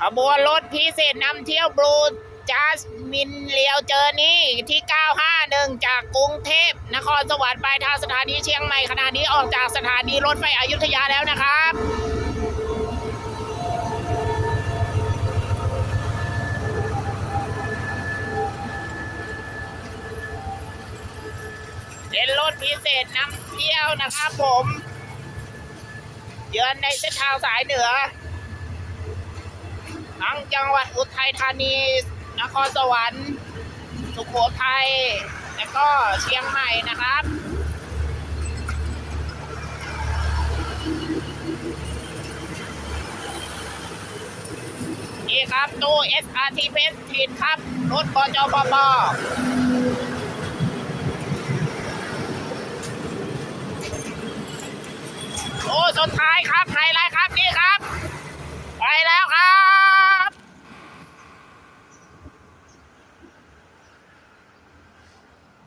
ขบวนรถพิเศษนำเที่ยวบลูจัสมินเลียวเจอนี่ที่ 951 จากกรุงเทพนครสวรรค์ไปทางสถานีเชียงใหม่ขณะนี้ออกจากสถานีรถไฟอยุธยาแล้วนะครับเป็นรถพิเศษนำเที่ยวนะครับผม เยือนในเส้นทางสายเหนือ ทั้งจังหวัดอุทัยธานี นครสวรรค์สุโขทัยและก็เชียงใหม่นะครับนี่ครับตู้ SRT เพชรทีนครับ รถบจปปโอ้สุดท้ายครับไฮไลท์ครับนี่